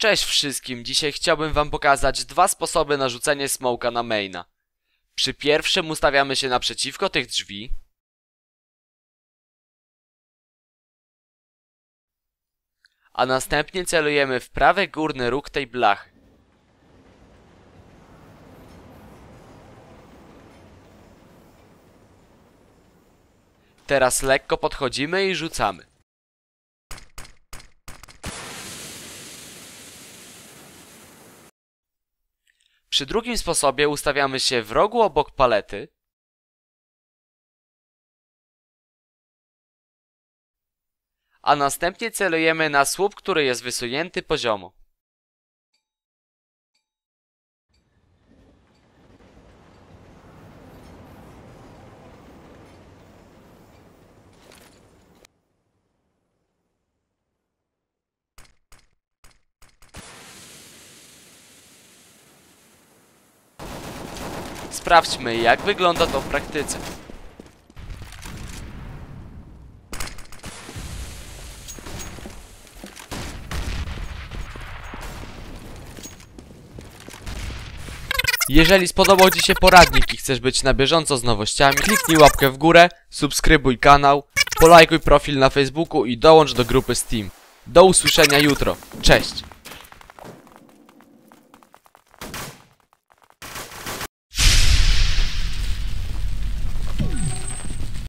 Cześć wszystkim, dzisiaj chciałbym wam pokazać dwa sposoby na rzucenie smoka na maina. Przy pierwszym ustawiamy się naprzeciwko tych drzwi. A następnie celujemy w prawy górny róg tej blachy. Teraz lekko podchodzimy i rzucamy. Przy drugim sposobie ustawiamy się w rogu obok palety. A następnie celujemy na słup, który jest wysunięty poziomo. Sprawdźmy, jak wygląda to w praktyce. Jeżeli spodobał Ci się poradnik i chcesz być na bieżąco z nowościami, kliknij łapkę w górę, subskrybuj kanał, polajkuj profil na Facebooku i dołącz do grupy Steam. Do usłyszenia jutro. Cześć!